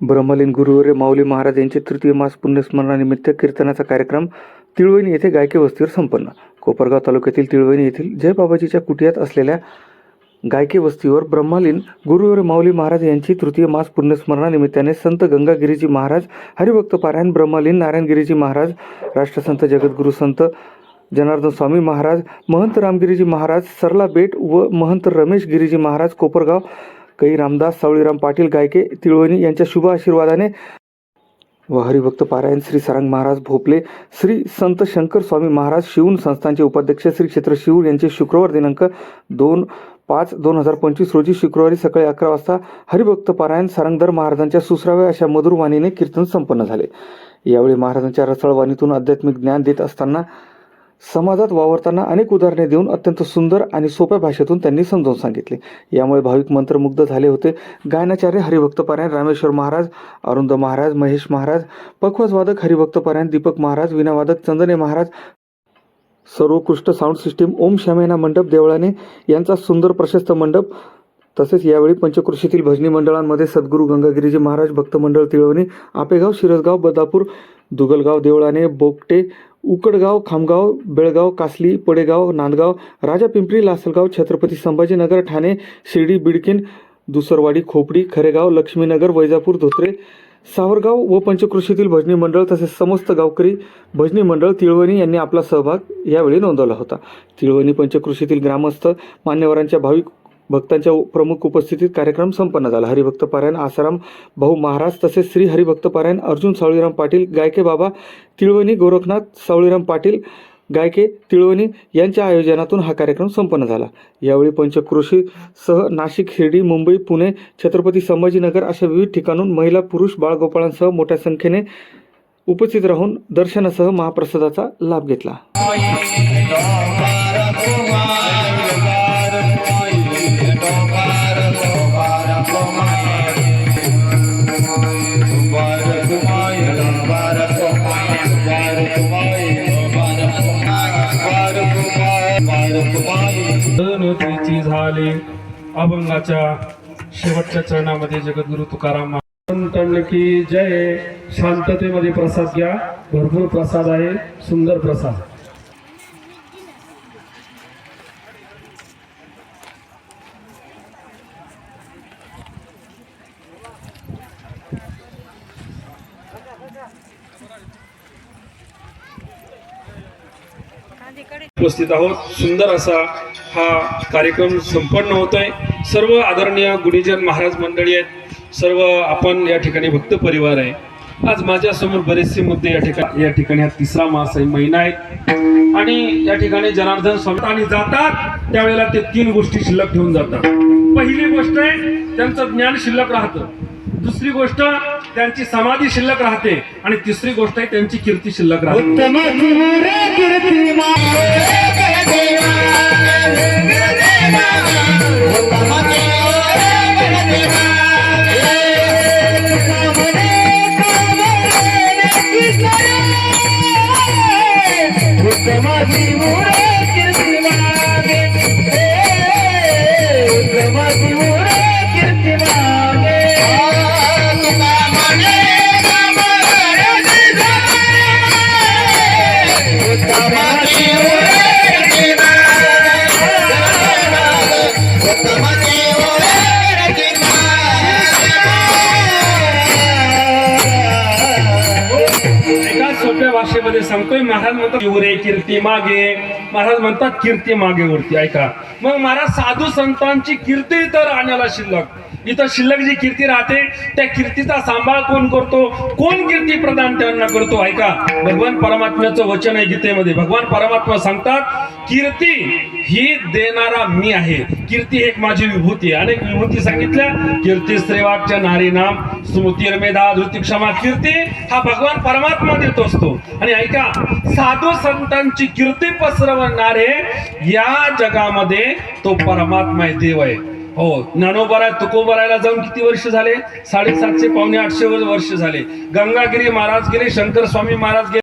ब्रह्मलीन गुरुवरे माऊली महाराज यांचे तृतीय मास पुण्यस्मरणानिमित्त कीर्तनाचा कार्यक्रम तिळवणी येथे गायके वस्तीवर संपन्न. कोपरगाव तालुक्यातील तिळवणी येथील जयबाबाजीच्या कुटियात असलेल्या गायके वस्तीवर ब्रह्मालीन गुरुवर माऊली महाराज यांची तृतीय मास पुण्यस्मरणानिमित्ताने संत गंगागिरीजी महाराज हरिभक्त पारायण ब्रह्मालीन नारायणगिरीजी महाराज राष्ट्रसंत जगद्गुरु संत जनार्दन स्वामी महाराज महंत रामगिरीजी महाराज सरला बेट व महंत रमेश गिरीजी महाराज कोपरगाव कई रामदास सावळीराम पाटील गायके तिळवणी यांच्या शुभ आशीर्वादाने व हरिभक्त पारायण श्री सारंग महाराज भोपले श्री संत शंकर स्वामी महाराज शिवून संस्थांचे उपाध्यक्ष श्री क्षेत्र शिवूर यांचे शुक्रवार दिनांक दोन पाच दोन हजार पंचवीस रोजी शुक्रवारी सकाळी अकरा वाजता हरिभक्त पारायण सारंगधर महाराजांच्या सुसराव्या अशा मधुर वाणीने कीर्तन संपन्न झाले. यावेळी महाराजांच्या रसळवाणीतून आध्यात्मिक ज्ञान देत असताना समाजात वावरताना अनेक उदाहरणे देऊन अत्यंत सुंदर आणि सोप्या भाषेतून त्यांनी समजावून सांगितले. यामुळे भाविक मंत्रमुग्ध झाले होते. गायनाचार्य हरिभक्त परायण रामेश्वर महाराज अरुंद महाराज महेश महाराज पखवाजवादक हरिभक्त परायण दीपक महाराज विनावादक चंदने महाराज सर्वोत्कृष्ट साऊंड सिस्टीम ओम श्यामेना मंडप देवळाने यांचा सुंदर प्रशस्त मंडप तसेच यावेळी पंचकृषीतील भजनी मंडळांमध्ये सद्गुरू गंगागिरीजी महाराज भक्त मंडळ तिळवणी आपेगाव शिरसगाव बदापूर दुगलगाव देवळाने बोगटे उकडगाव खामगाव बेळगाव कासली पडेगाव नांदगाव राजा पिंपरी लासलगाव छत्रपती संभाजीनगर ठाणे शिर्डी बिडकिन दुसरवाडी खोपडी खरेगाव लक्ष्मीनगर वैजापूर धोत्रे सावरगाव व पंचकृषीतील भजनी मंडळ तसेच समस्त गावकरी भजनी मंडळ तिळवणी यांनी आपला सहभाग यावेळी नोंदवला होता. तिळवणी पंचकृषीतील ग्रामस्थ मान्यवरांच्या भाविक भक्तांच्या प्रमुख उपस्थितीत कार्यक्रम संपन्न झाला. हरिभक्त पारायण आसाराम भाऊ महाराज तसेच श्री हरिभक्त पारायण अर्जुन सावळीराम पाटील गायके बाबा तिळवणी गोरखनाथ सावळीराम पाटील गायके तिळवणी यांच्या आयोजनातून हा कार्यक्रम संपन्न झाला. यावेळी पंचकृषी सह नाशिक शिर्डी मुंबई पुणे छत्रपती संभाजीनगर अशा विविध ठिकाणून महिला पुरुष बाळगोपाळांसह मोठ्या संख्येने उपस्थित राहून दर्शनासह महाप्रसादाचा लाभ घेतला. नोतीची झाले अभंगाच्या शेवटच्या चरणामध्ये जगद्गुरु तुकाराम की जय. शांततेमध्ये प्रसाद घ्या. भरपूर प्रसाद आहे. सुंदर प्रसाद. उपस्थित आहोत. सुंदर असा हा कार्यक्रम संपन्न होतोय. सर्व आदरणीय गुणीजन महाराज मंडळी आहेत. सर्व आपण या ठिकाणी भक्त परिवार आहे. आज माझ्यासमोर बरेचसे मुद्दे या ठिकाणी या ठिकाणी हा तिसरा मास आहे महिना आहे. आणि या ठिकाणी जनार्दन स्वामी आणि जातात. त्यावेळेला ते तीन गोष्टी शिल्लक ठेवून जातात. पहिली गोष्ट आहे त्यांचं ज्ञान शिल्लक राहतं. दुसरी गोष्ट त्यांची समाधी शिल्लक राहते आणि तिसरी गोष्ट आहे त्यांची कीर्ती शिल्लक राहते एका मध्ये सांगतोय महाराज म्हणतात उरे कीर्ती मागे. महाराज म्हणतात कीर्ती मागे वरती ऐका. मग महाराज साधू संतांची कीर्ती तर आणायला शिल्लक. इथं शिल्लक जी कीर्ती राहते त्या कीर्तीचा सांभाळ कोण करतो? कोण कीर्ती प्रदान त्यांना करतो? ऐका भगवान परमात्म्याचं वचन आहे गीतेमध्ये. भगवान परमात्मा सांगतात कीर्ती ही देणारा मी आहे. कीर्ती एक माझी विभूती आहे. अनेक विभूती सांगितल्या कीर्ती श्रेवाच्या नारी नाम स्मृती मेधा धृती क्षमा कीर्ती हा भगवान परमात्मा देत असतो. आणि ऐका साधू संतांची कीर्ती पसरवणारे या जगामध्ये तो परमात्मा देव आहे. हो. ज्ञानोबरा तुकोबरायला जाऊन किती वर्ष झाले? साडेसातशे पावणे आठशे वर्ष झाले. गंगागिरी महाराज गेले शंकर स्वामी महाराज गेले.